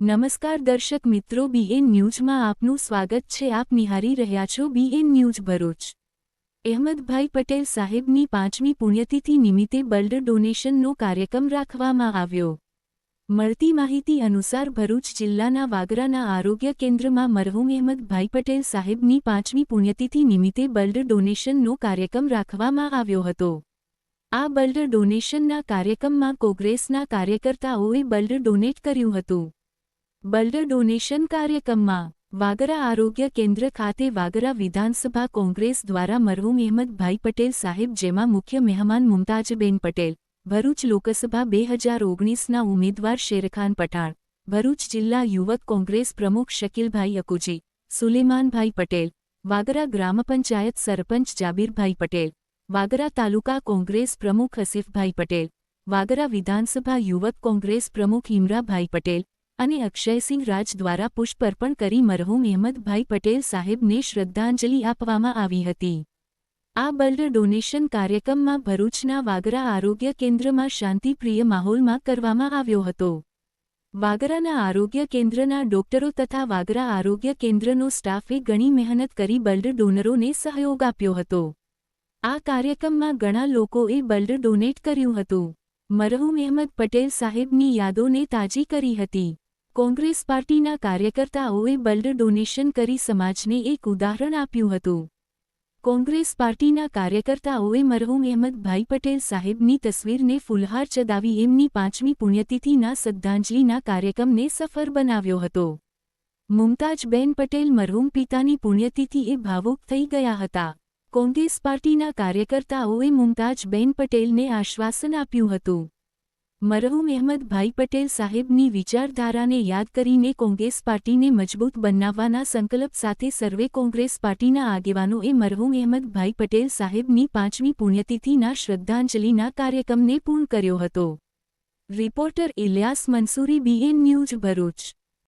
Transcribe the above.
નમસ્કાર દર્શક મિત્રો બીએન ન્યૂઝમાં આપનું સ્વાગત છે. આપ નિહારી રહ્યા છો બીએન ન્યૂઝ ભરૂચ. અહેમદભાઈ પટેલ સાહેબની પાંચમી પુણ્યતિથિ નિમિત્તે બ્લડ ડોનેશનનો કાર્યક્રમ રાખવામાં આવ્યો. મળતી માહિતી અનુસાર ભરૂચ જિલ્લાના વાગરાના આરોગ્ય કેન્દ્રમાં મરહુમ અહેમદભાઈ પટેલ સાહેબની પાંચમી પુણ્યતિથિ નિમિત્તે બ્લડ ડોનેશનનો કાર્યક્રમ રાખવામાં આવ્યો હતો. આ બ્લડ ડોનેશનના કાર્યક્રમમાં કોંગ્રેસના કાર્યકર્તાઓએ બ્લડ ડોનેટ કર્યું હતું. બ્લડ ડોનેશન કાર્યક્રમમાં વાગરા આરોગ્ય કેન્દ્ર ખાતે વાગરા વિધાનસભા કોંગ્રેસ દ્વારા મરહુમ અહેમદભાઈ પટેલ સાહેબ જેમાં મુખ્ય મહેમાન મુમતાજબેન પટેલ, ભરૂચ લોકસભા બે હજાર ઓગણીસના ઉમેદવાર શેરખાન પઠાણ, ભરૂચ જિલ્લા યુવક કોંગ્રેસ પ્રમુખ શકીલભાઈ અકુજી, સુલેમાનભાઈ પટેલ, વાગરા ગ્રામ પંચાયત સરપંચ જાબીરભાઈ પટેલ, વાગરા તાલુકા કોંગ્રેસ પ્રમુખ હસીફભાઈ પટેલ, વાગરા વિધાનસભા યુવક કોંગ્રેસ પ્રમુખ હિમરાભાઈ પટેલ અને અક્ષયસિંહ રાજ દ્વારા પુષ્પ અર્પણ કરી મરહૂમ અહેમદભાઈ પટેલ સાહેબને શ્રદ્ધાંજલિ આપવામાં આવી હતી. આ બલ્ડ ડોનેશન કાર્યક્રમમાં ભરૂચના વાગરા આરોગ્ય કેન્દ્રમાં શાંતિપ્રિય માહોલમાં કરવામાં આવ્યો હતો. વાગરાના આરોગ્ય કેન્દ્રના ડોક્ટરો તથા વાગરા આરોગ્ય કેન્દ્રનો સ્ટાફે ઘણી મહેનત કરી બલ્ડ ડોનરોને સહયોગ આપ્યો હતો. આ કાર્યક્રમમાં ઘણા લોકોએ બલ્ડ ડોનેટ કર્યું હતું. મરહુમ અહેમદ પટેલ સાહેબની યાદોને તાજી કરી હતી. કોંગ્રેસ પાર્ટીના કાર્યકર્તાઓએ બ્લડ ડોનેશન કરી સમાજને એક ઉદાહરણ આપ્યું હતું. કોંગ્રેસ પાર્ટીના કાર્યકર્તાઓએ મરહુમ અહેમદભાઈ પટેલ સાહેબની તસવીરને ફુલહાર ચદાવી એમની પાંચમી પુણ્યતિથિના શ્રદ્ધાંજલિના કાર્યક્રમને સફળ બનાવ્યો હતો. મુમતાજબેન પટેલ મરહુમ પિતાની પુણ્યતિથિએ ભાવુક થઈ ગયા હતા. કોંગ્રેસ પાર્ટીના કાર્યકર્તાઓએ મુમતાજબેન પટેલને આશ્વાસન આપ્યું હતું. મરહુમ અહેમદભાઈ પટેલ સાહેબની વિચારધારાને યાદ કરીને કોંગ્રેસ પાર્ટીને મજબૂત બનાવવાના સંકલ્પ સાથે સર્વે કોંગ્રેસ પાર્ટીના આગેવાનોએ મરહુમ અહેમદભાઈ પટેલ સાહેબની પાંચમી પુણ્યતિથિના શ્રદ્ધાંજલિના કાર્યક્રમને પૂર્ણ કર્યો હતો. Reporter Iliyas Mansuri, BN news Bharuch.